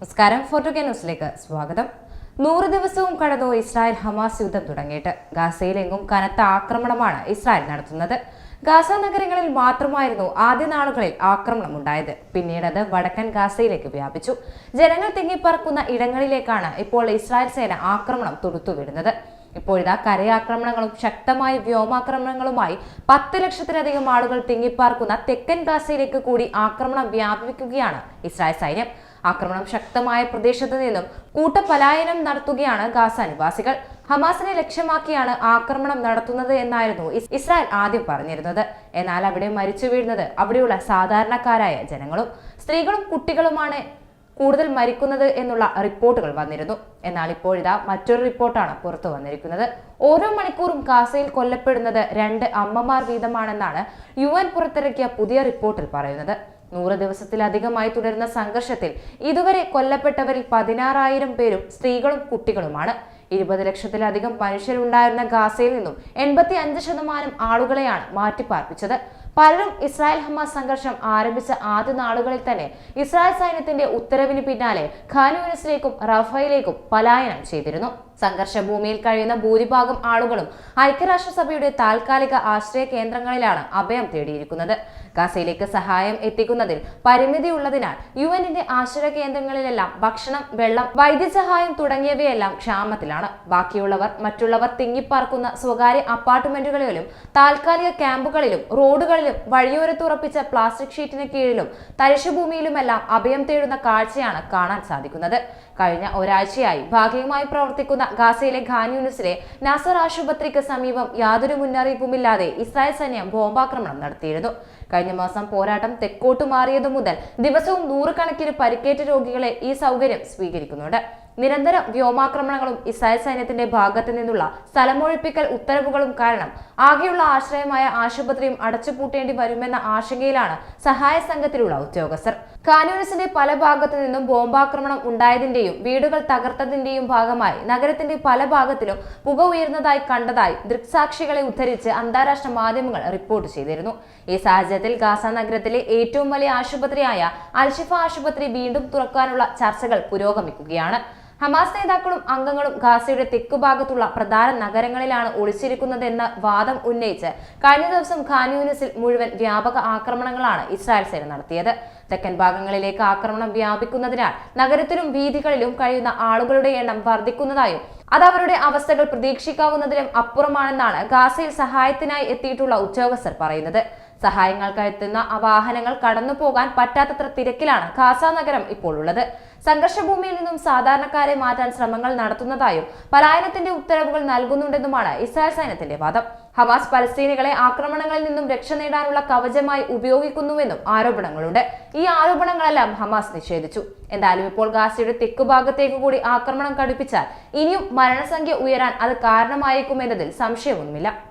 നമസ്കാരം. Photo K ന്യൂസിലേക്ക് സ്വാഗതം. നൂറ് ദിവസവും കടന്നു ഇസ്രായേൽ ഹമാസ് യുദ്ധം തുടങ്ങിയിട്ട്. ഗാസയിലെങ്ങും കനത്ത ആക്രമണമാണ് ഇസ്രായേൽ നടത്തുന്നത്. ഗാസ നഗരങ്ങളിൽ മാത്രമായിരുന്നു ആദ്യ നാളുകളിൽ ആക്രമണം ഉണ്ടായത്. പിന്നീട് അത് വടക്കൻ ഗാസയിലേക്ക് വ്യാപിച്ചു. ജനങ്ങൾ തിങ്ങിപ്പറക്കുന്ന ഇടങ്ങളിലേക്കാണ് ഇപ്പോൾ ഇസ്രായേൽ സേന ആക്രമണം തുടുത്തുവിടുന്നത്. ഇപ്പോഴിതാ കരയാക്രമണങ്ങളും ശക്തമായ വ്യോമാക്രമണങ്ങളുമായി പത്ത് ലക്ഷത്തിലധികം ആളുകൾ തിങ്ങിപ്പാർക്കുന്ന തെക്കൻ ഗാസയിലേക്ക് കൂടി ആക്രമണം വ്യാപിക്കുകയാണ് ഇസ്രായേൽ സൈന്യം. ആക്രമണം ശക്തമായ പ്രദേശത്ത് നിന്നും കൂട്ടപലായനം നടത്തുകയാണ് ഗാസ നിവാസികൾ. ഹമാസിനെ ലക്ഷ്യമാക്കിയാണ് ആക്രമണം നടത്തുന്നത് എന്നായിരുന്നു ഇസ്രായേൽ ആദ്യം പറഞ്ഞിരുന്നത്. എന്നാൽ അവിടെ മരിച്ചു വീഴുന്നത് അവിടെയുള്ള സാധാരണക്കാരായ ജനങ്ങളും സ്ത്രീകളും കുട്ടികളുമാണ് കൂടുതൽ മരിക്കുന്നത് എന്നുള്ള റിപ്പോർട്ടുകൾ വന്നിരുന്നു. എന്നാൽ ഇപ്പോഴിതാ മറ്റൊരു റിപ്പോർട്ടാണ് പുറത്തു വന്നിരിക്കുന്നത്. ഓരോ മണിക്കൂറും ഗാസയിൽ കൊല്ലപ്പെടുന്നത് രണ്ട് അമ്മമാർ വീതമാണെന്നാണ് യു പുറത്തിറക്കിയ പുതിയ റിപ്പോർട്ടിൽ പറയുന്നത്. നൂറ് ദിവസത്തിലധികമായി തുടരുന്ന സംഘർഷത്തിൽ ഇതുവരെ കൊല്ലപ്പെട്ടവരിൽ പതിനാറായിരം പേരും സ്ത്രീകളും കുട്ടികളുമാണ്. ഇരുപത് ലക്ഷത്തിലധികം മനുഷ്യരുണ്ടായിരുന്ന ഗാസയിൽ നിന്നും എൺപത്തി അഞ്ച് ശതമാനം ആളുകളെയാണ് മാറ്റിപ്പാർപ്പിച്ചത്. പലരും ഇസ്രായേൽ ഹമാസ് സംഘർഷം ആരംഭിച്ച ആദ്യ നാളുകളിൽ തന്നെ ഇസ്രായേൽ സൈന്യത്തിന്റെ ഉത്തരവിന് പിന്നാലെ ഖാനൂനസിലേക്കും റഫയിലേക്കും പലായനം ചെയ്തിരുന്നു. സംഘർഷഭൂമിയിൽ കഴിയുന്ന ഭൂരിഭാഗം ആളുകളും ഐക്യരാഷ്ട്രസഭയുടെ താൽക്കാലിക ആശ്രയ കേന്ദ്രങ്ങളിലാണ് അഭയം തേടിയിരിക്കുന്നത്. ഗസയിലേക്ക് സഹായം എത്തിക്കുന്നതിൽ പരിമിതിയുള്ളതിനാൽ യു എന്നിന്റെ ആശ്രയ കേന്ദ്രങ്ങളിലെല്ലാം ഭക്ഷണം വെള്ളം വൈദ്യസഹായം തുടങ്ങിയവയെല്ലാം ക്ഷാമത്തിലാണ്. ബാക്കിയുള്ളവർ മറ്റുള്ളവർ തിങ്ങിപ്പാർക്കുന്ന സ്വകാര്യ അപ്പാർട്ട്മെന്റുകളിലും താൽക്കാലിക ക്യാമ്പുകളിലും റോഡുകളിലും വഴിയോരത്ത് ഉറപ്പിച്ച പ്ലാസ്റ്റിക് ഷീറ്റിന് കീഴിലും തരിശുഭൂമിയിലുമെല്ലാം അഭയം തേടുന്ന കാഴ്ചയാണ് കാണാൻ സാധിക്കുന്നത്. കഴിഞ്ഞ ഒരാഴ്ചയായി ഭാഗികമായി പ്രവർത്തിക്കുന്ന ഗാസയിലെ ഖാൻ യൂണിസിലെ നാസർ ആശുപത്രിക്ക് സമീപം യാതൊരു മുന്നറിയിപ്പുമില്ലാതെ ഇസ്രായേൽ സൈന്യം ബോംബാക്രമണം നടത്തിയിരുന്നു. കഴിഞ്ഞ മാസം പോരാട്ടം തെക്കോട്ട് മാറിയതു മുതൽ ദിവസവും നൂറുകണക്കിന് പരിക്കേറ്റ രോഗികളെ ഈ സൗകര്യം സ്വീകരിക്കുന്നുണ്ട്. നിരന്തരം വ്യോമാക്രമണങ്ങളും ഇസ്രായേൽ സൈന്യത്തിന്റെ ഭാഗത്തു നിന്നുള്ള സ്ഥലമൊഴിപ്പിക്കൽ ഉത്തരവുകളും കാരണം ആകെയുള്ള ആശ്രയമായ ആശുപത്രിയും അടച്ചുപൂട്ടേണ്ടി വരുമെന്ന ആശങ്കയിലാണ് സഹായ സംഘത്തിലുള്ള ഉദ്യോഗസ്ഥർ. കാനൂനിസിന്റെ പല ഭാഗത്തു നിന്നും ബോംബാക്രമണം ഉണ്ടായതിന്റെയും വീടുകൾ തകർത്തതിന്റെയും ഭാഗമായി നഗരത്തിന്റെ പല ഭാഗത്തിലും പുക ഉയർന്നതായി കണ്ടതായി ദൃക്സാക്ഷികളെ ഉദ്ധരിച്ച് അന്താരാഷ്ട്ര മാധ്യമങ്ങൾ റിപ്പോർട്ട് ചെയ്തിരുന്നു. ഈ സാഹചര്യത്തിൽ ഗാസ നഗരത്തിലെ ഏറ്റവും വലിയ ആശുപത്രിയായ അൽഷിഫ ആശുപത്രി വീണ്ടും തുറക്കാനുള്ള ചർച്ചകൾ പുരോഗമിക്കുകയാണ്. ഹമാസ് നേതാക്കളും അംഗങ്ങളും ഗാസയുടെ തെക്കുഭാഗത്തുള്ള പ്രധാന നഗരങ്ങളിലാണ് ഒളിച്ചിരിക്കുന്നതെന്ന വാദം ഉന്നയിച്ച് കഴിഞ്ഞ ദിവസം ഖാൻ യൂനിസിൽ മുഴുവൻ വ്യാപക ആക്രമണങ്ങളാണ് ഇസ്രായേൽ സേന നടത്തിയത്. തെക്കൻ ഭാഗങ്ങളിലേക്ക് ആക്രമണം വ്യാപിക്കുന്നതിനാൽ നഗരത്തിലും വീതികളിലും കഴിയുന്ന ആളുകളുടെ എണ്ണം വർദ്ധിക്കുന്നതായും അത് അവരുടെ അവസ്ഥകൾ പ്രതീക്ഷിക്കാവുന്നതിലും അപ്പുറമാണെന്നാണ് ഗാസയിൽ സഹായത്തിനായി എത്തിയിട്ടുള്ള ഉദ്യോഗസ്ഥർ പറയുന്നത്. സഹായങ്ങൾക്ക് എത്തുന്ന വാഹനങ്ങൾ കടന്നു പോകാൻ പറ്റാത്തത്ര തിരക്കിലാണ് ഖാസ നഗരം ഇപ്പോൾ ഉള്ളത് സംഘർഷഭൂമിയിൽ നിന്നും സാധാരണക്കാരെ മാറ്റാൻ ശ്രമങ്ങൾ നടത്തുന്നതായും പലായനത്തിന്റെ ഉത്തരവുകൾ നൽകുന്നുണ്ടെന്നുമാണ് ഇസ്രായേൽ സൈന്യത്തിന്റെ വാദം. ഹമാസ് പലസ്തീനികളെ ആക്രമണങ്ങളിൽ നിന്നും രക്ഷ നേടാനുള്ള കവചമായി ഉപയോഗിക്കുന്നുവെന്നും ആരോപണങ്ങളുണ്ട്. ഈ ആരോപണങ്ങളെല്ലാം ഹമാസ് നിഷേധിച്ചു. എന്തായാലും ഇപ്പോൾ ഗാസയുടെ തെക്കുഭാഗത്തേക്ക് കൂടി ആക്രമണം കടുപ്പിച്ചാൽ ഇനിയും മരണസംഖ്യ ഉയരാൻ അത് കാരണമായേക്കുമെന്നതിൽ സംശയമൊന്നുമില്ല